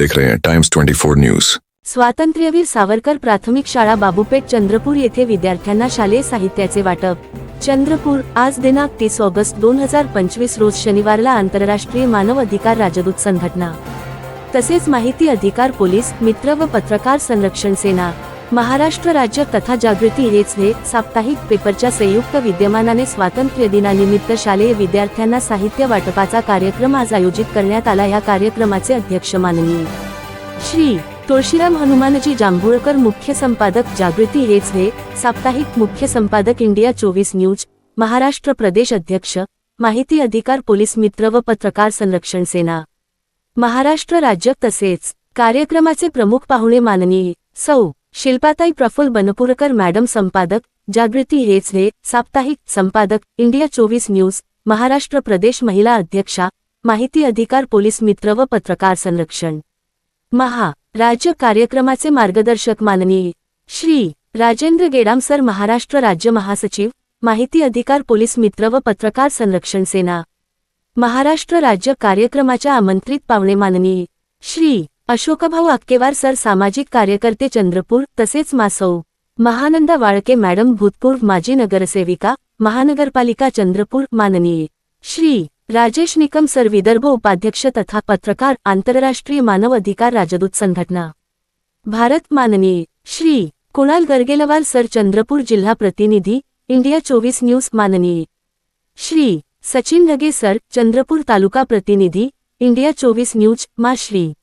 देख रहे हैं टाइम्स 24 न्यूज स्वातंत्र्यवीर सावरकर प्राथमिक शाळा बाबूपेठ चंद्रपूर येथे विद्यार्थ्यांना शालेय साहित्याचे वाटप. चंद्रपूर आज दिनांक तीस ऑगस्ट दोन हजार पंचवीस रोज शनिवारला आंतरराष्ट्रीय मानव अधिकार राजदूत संघटना. तसेच माहिती अधिकार पोलीस मित्र व पत्रकार संरक्षण सेना. महाराष्ट्र राज्य तथा जागृती हेच हे साप्ताहिक पेपरच्या संयुक्त विद्यमानाने स्वातंत्र्य दिनानिमित्त शालेय विद्यार्थ्यांना साहित्य वाटपाचा कार्यक्रम आज आयोजित करण्यात आला. या कार्यक्रमाचे अध्यक्ष माननीय श्री तुळशीराम हनुमानजी जांभूळकर मुख्य संपादक जागृती हेच हे साप्ताहिक मुख्य संपादक इंडिया चोवीस न्यूज महाराष्ट्र प्रदेश अध्यक्ष माहिती अधिकार पोलीस मित्र व पत्रकार संरक्षण सेना महाराष्ट्र राज्य तसेच कार्यक्रमाचे प्रमुख पाहुणे माननीय सौ शिल्पाताई प्रफुल्ल बनपुरकर मॅडम संपादक जागृती हेचरे साप्ताहिक संपादक इंडिया चोवीस न्यूज महाराष्ट्र प्रदेश महिला अध्यक्षा माहिती अधिकार पोलीस मित्र व पत्रकार संरक्षण. महा राज्य कार्यक्रमाचे मार्गदर्शक माननीय श्री राजेंद्र गेडाम सर महाराष्ट्र राज्य महासचिव माहिती अधिकार पोलीस मित्र व पत्रकार संरक्षण सेना. महाराष्ट्र राज्य कार्यक्रमाच्या आमंत्रित पाहुणे माननीय श्री अशोकभाऊ अक्केवार सर सामाजिक कार्यकर्ते चंद्रपूर तसेच मासौ. महानंदा वाळके मॅडम भूतपूर्व माजी नगरसेविका महानगरपालिका चंद्रपूर माननीय. श्री. राजेश निकम सर विदर्भ उपाध्यक्ष तथा पत्रकार आंतरराष्ट्रीय मानव अधिकार राजदूत संघटना. भारत माननीय. श्री. कुणाल गर्गेलवाल सर चंद्रपूर जिल्हा प्रतिनिधी इंडिया चोवीस न्यूज माननीय. श्री. सचिन ढगे सर चंद्रपूर तालुका प्रतिनिधी इंडिया चोवीस न्यूज मा श्री.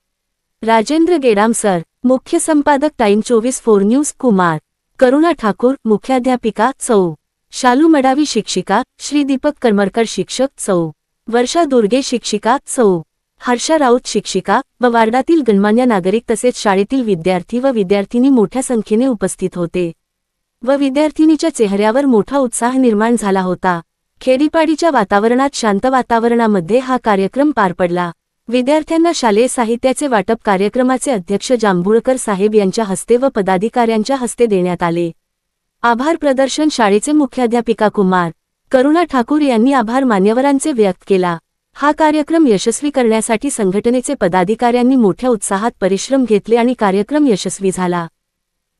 राजेंद्र गेडाम सर मुख्य संपादक टाइम चोवीस फोर न्यूज कुमार करुणा ठाकूर मुख्याध्यापिका चौ शालू मडावी शिक्षिका श्री दीपक करमरकर शिक्षक चौ वर्षा दुर्गे शिक्षिका चौ हर्षा राऊत शिक्षिका व वार्डातील गणमान्य नागरिक तसेच शाळेतील विद्यार्थी व विद्यार्थिनी मोठ्या संख्येने उपस्थित होते. व विद्यार्थिनीच्या चेहऱ्यावर मोठा उत्साह निर्माण झाला होता. खेडीपाडीच्या वातावरणात शांत वातावरणामध्ये हा कार्यक्रम पार पडला. विद्यार्थ्यांना शालेय साहित्याचे वाटप कार्यक्रमाचे अध्यक्ष जांभूळकर साहेब यांच्या हस्ते व पदाधिकाऱ्यांच्या हस्ते देण्यात आले. आभार प्रदर्शन शाळेचे मुख्याध्यापिका कुमार करुणा ठाकूर यांनी आभार मान्यवरांचे व्यक्त केला. हा कार्यक्रम यशस्वी करण्यासाठी संघटनेचे पदाधिकाऱ्यांनी मोठ्या उत्साहात परिश्रम घेतले आणि कार्यक्रम यशस्वी झाला.